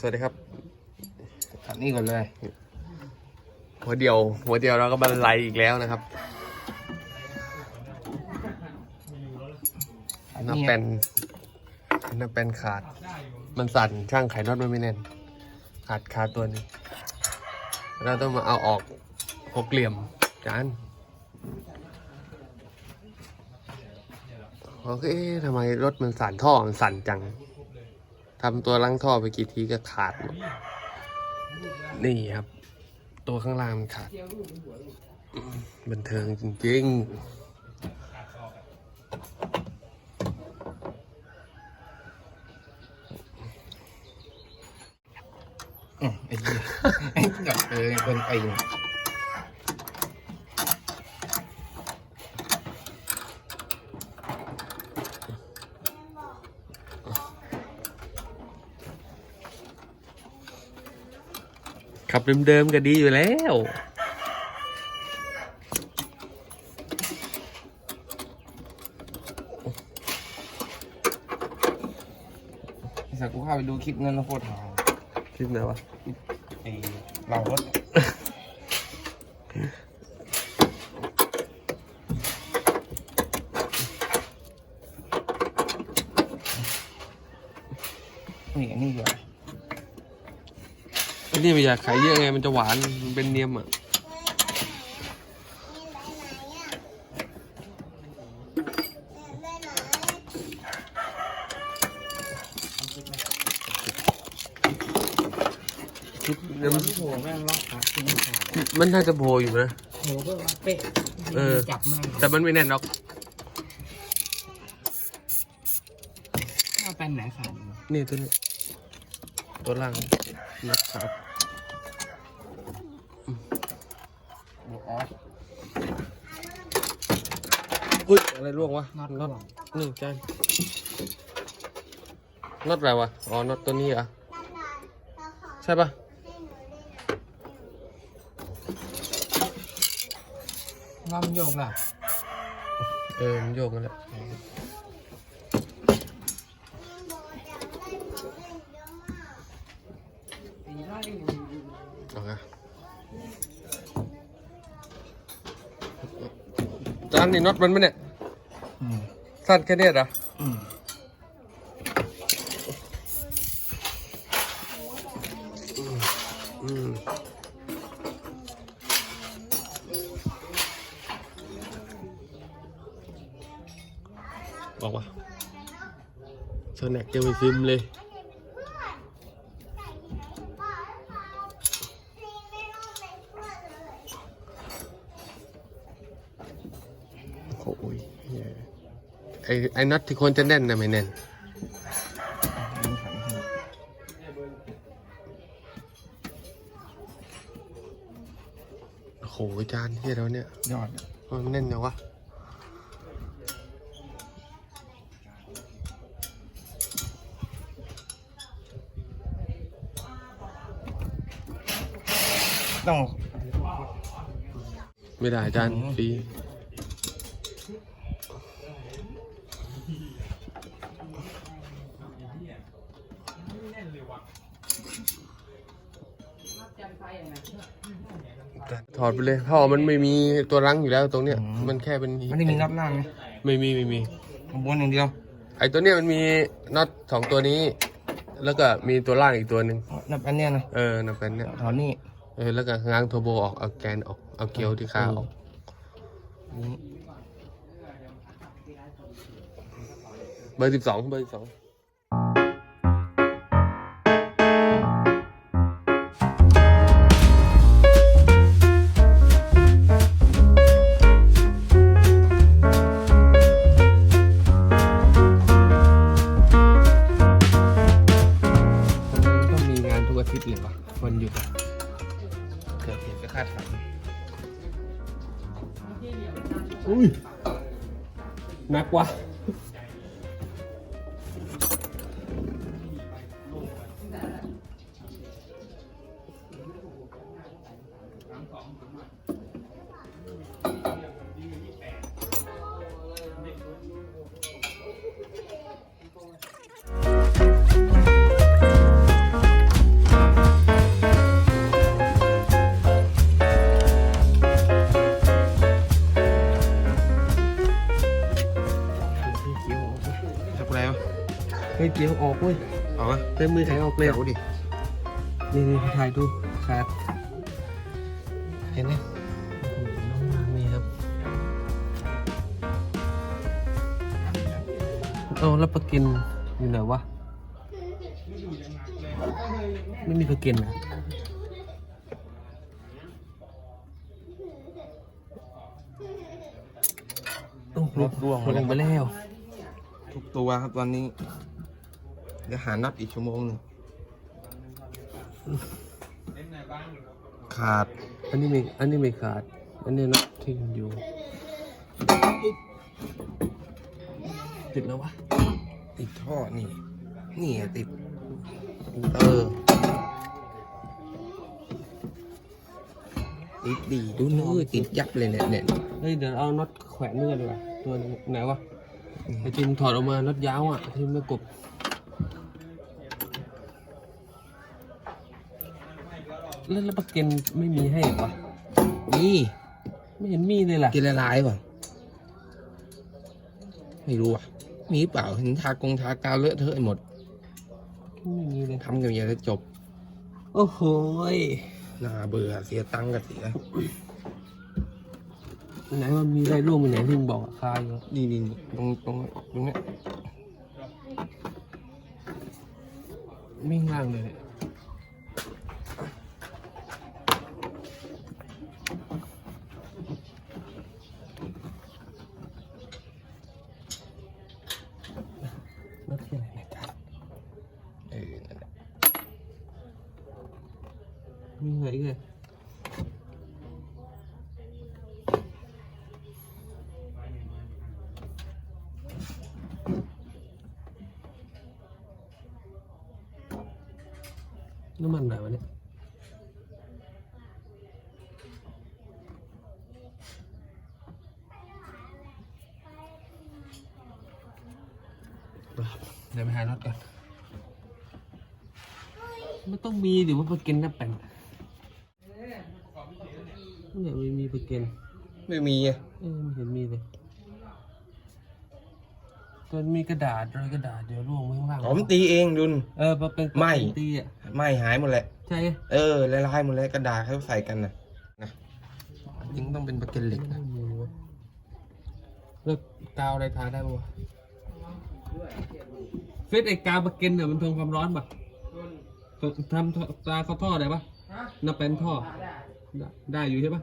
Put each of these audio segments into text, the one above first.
สวัสดีครับตัดนี่ก่อนเลยหัวเดียว หัวเดียวเราก็บรรลัยอีกแล้วนะครับอันนับนี้เป็นนับเป็นขาด มันสั่นช่างไขน็อตมันไม่แน่น ขาดขาดตัวหนึงเราต้องมาเอาออกหกเหลี่ยมจานโอเคทำไมรถมันสั่นท่อมันสั่นจัง ทำตัวลังท่อไปกี่ทีก็ขาดหมดนี่ครับ ตัวข้างล่างมันขาดอืมบันเทิงจริงๆอืมไอ้เหี้ยไอ้จับเออคนไปอ ขับเดิมๆก็ดีอยู่แล้วไอ้สักกูเข้าไปดูคลิปนั้นแล้วโคตรหาคลิปไหนวะไอ้เรารถนี่อันนี้เดี๋ยว อันนี้ไม่อยากขายเยอะไงมันจะหวานมันเป็นเนียมอะคลิปเดี๋ยวมันโหแม่งล็อกขาขึ้นขาดมันน่าจะโผล่อยู่นะโหก็เป๊ะเออ จับแม่งแต่มันไม่แน่นหรอกเอาเป็นไหนขาดนี่ตัวนี้ตัวล่างนะครับบวกออฟ อุ้ยอะไรร่วงวะน็อตน็อตร่วง นี่จานน็อตอะไรวะอ๋อน็อตตัวนี้เหรอะใช่ปะงอมนโยกล่ะเออมันโยกกันแหละเอาไง จานนี่น็อตมันไหมเนี่ยสั้นแค่เนี้ยเหรอบอกว่าโซแนกจะไปซิมเลย โอ้ยเหี้ย ไอ้ไอ้น็อตที่ควรจะแน่นนะไม่แน่น โอ้โหจานเฮียแล้วเนี่ยยอดมันแน่นยังวะต้อง ไม่ได้จานอืมฟรี ถอดไปเลยท่อมันไม่มีตัวรั้งอยู่แล้วตรงเนี้ย มันแค่เป็นไม่ได้มีน็อตล่างนะไม่มีไม่มีข้างบนอย่างเดียว ไอตัวเนี้ยมันมีน็อตสองตัวนี้ แล้วก็มีตัวล่างอีกตัวหนึ่งนับอันเนี้ยนะเออนั่นเป็นเนี่ยถอนนี่เออแล้วก็ง้างโทรโบออกเอาแกนออกเอาเกลียวที่คาออกนี่เบอร์สิบสองเบอร์สิบสองต้อง เดี๋ยวออกเว้ยเอาวะเต็มมือแข็งออกเลยเดี๋ยวดินี่นี่ถ่ายดูขาดเห็นไหมโอ้โหน้องมากนี่ครับเอาแล้วปลากินอยู่ไหนวะไม่มีปลากินอะโอ้โหรถร่วงหมดลแล้วงไปแล้ว ทุกตัวครับตอนนี้ เดี๋ยวหาน็อตอีกชั่วโมงหนึงขาด อันนี้ไม่อันนี้ไม่ขาด อันนี้น็อตที่มันอยู่ติดแล้ววะ ติดท่อนี่ นี่อะติดเออติดดีดูนู้นติดยับเลยเนี่ยเนี่ยเฮ้ยเดี๋ยวเอาน็อตแขวนเนื้อดีกว่าตัวไหนวะไอจิมถอดออกมาน็อตยาวอะที่ไม่กบ แล้วแล้วปลาเกนไม่มีให้เหรอวะนี่ไม่เห็นมีเลยล่ะกินละลายเปล่ะไม่รู้อะ มีเปล่าเห็นทากงทากาวเลอะเทอะไปหมดไม่มีเลยทำกันอย่างจะจบ โอ้โหยน่าเบื่อเสียตังค์กับเสียไหนมันมีอะไรร่วงไปไหนที่มึงบอกอะคาอยู่นี่นี่นี่ตรงตรงตรงเนี้ย ไม่ข้างล่างเลยน็อตที่ไหนเนี่ยกัน เออนั่นแหละ มีเหนื่อยอีกเลย น้ำมันไหนวะเนี่ยเดี๋ยวไปหาน็อตก่อนมันต้องมีดิว่าปลาเกนน่าแปลงเนี่ยไม่มีปลาเกนไม่มีอะเออไม่เห็นมีเลย ตอนมีกระดาษรอยกระดาษเดี๋ยวร่วงไว้ข้างล่างผมตีเองดุน เออเป็นไม่ ตีอะไม่หายหมดแหละ ใช่เออละลายหมดเลยกระดาษเขาใส่กันนะนะยิงต้องเป็นประเก็นเหล็กนะไม่มีวะแล้วกาวอะไรทาได้ปะวะเฟซไอ้กาวปลาเกนเนี่ยมันทนความร้อนปะทำท่อตาเขาท่อได้ปะน่าเป็นท่อ ได้ได้อยู่ใช่ปะ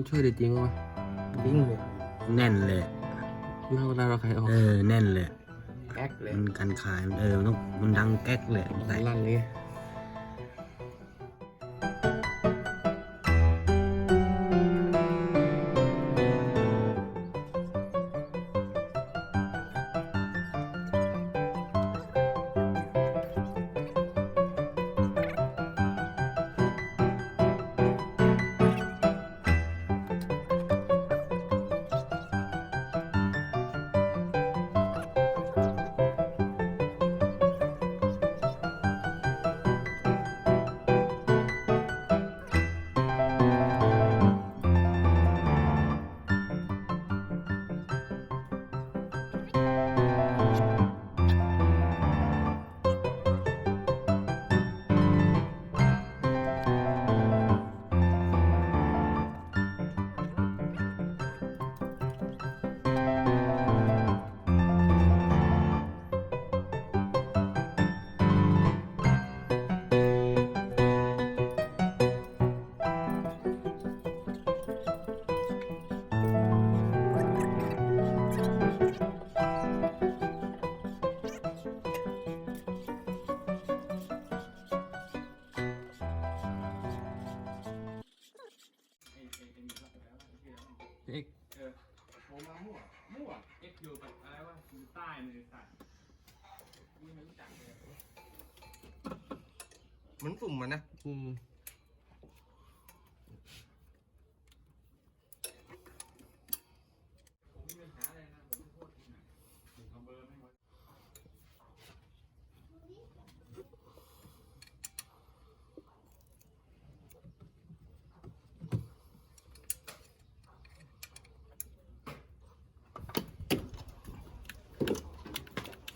มึงช่วยได้จริงปะยิงเลยแน่นเลยแล้วเวลาเราขายออกเออแน่นเลย แก๊กเลยมันการขายมันเออมันต้องมันดังแก๊กเลยใส่ลั่นเลย อยู่แบบอะไรวะอยู่ใต้เลยสัตว์นี่ไม่รู้จักเลยมันสุ่มมันนะ อืมผมมีปัญหาอะไรนะผมโทษทีนะผมเอาเบอร์ไม่ไว้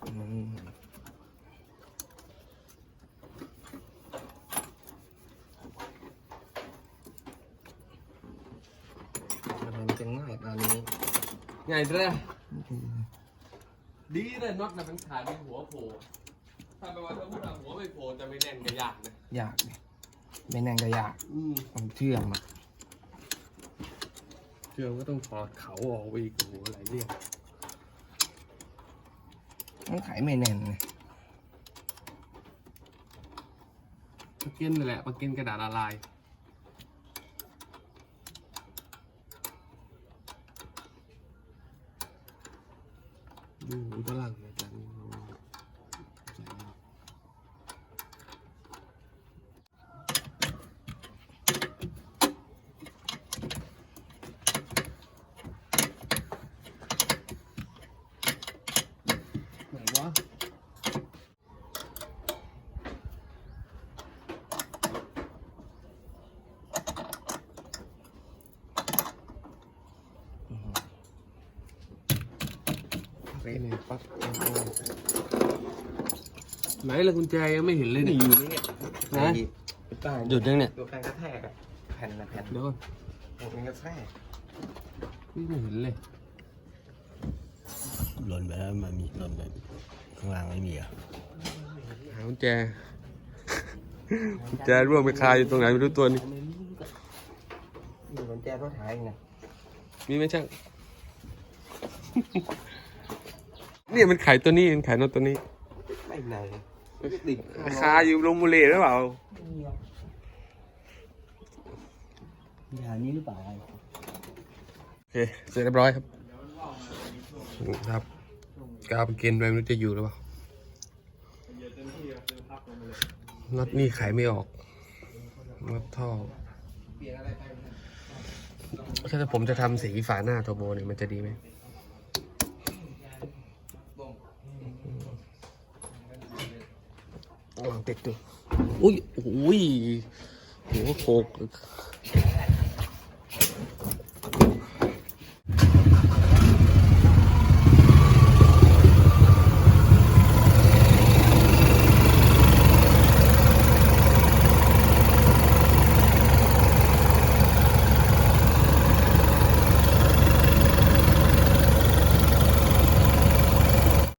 อืมอะไรมันจะง่ายตอนนี้ ไงเด้อดีเลยน็อตนะมันขาดมีหัวโผล่ถ้าแปลว่าถ้าพูดว่าหัวไม่โผล่จะไม่แน่นก็ยากนะยากดิไม่แน่นก็ยากอืมมันเชื่อมอะเชื่อมก็ต้องถอดเขาออกไปอีกโอ้โหหลายเรื่องมันไขไม่แน่นไงปากเก็นนั่นแหละปากเก็นกระดาษละลาย ดูหูฝรั่งนะจ๊ะนี่ใส่มา ไหนวะ เป๊ะเลยปั๊บไหนละกุญแจยังไม่เห็นเลยนี่เนี่ยอยู่นี่เนี่ยนะอยู่ใต้หยุดยังเนี่ยดูแผ่นกระแทกอะแผ่นละแผ่นเดี๋ยวก่อนแผ่นกระแทกนี่ไม่เห็นเลยหล่นไปแล้วมันมีหล่นไปข้างล่างไม่มีเหรอะหากุญแจกุญแจร่วงไปคาอยู่ตรงไหนไม่รู้ตัวนี้อยู่บนแจรถหายไงมีไหมช่าง เนี่ยมันขายตัวนี้มันขายนอตตัวนี้ไปไหนติดคาอยู่ลงมูเลหรือเปล่ามีทางนี้หรือเปล่าโอเคเสร็จเรียบร้อยครับครับกาวไปเกณฑ์ไปไม่รู้จะอยู่หรือเปล่าน็อตนี่ขายไม่ออกน็อตท่อเปลี่ยนอะไรไปถ้าผมจะทำสีฝาหน้าโทโบเนี่ยมันจะดีไหม บ่ง ลองติดดู อุ้ยอุ้ยหัวโขก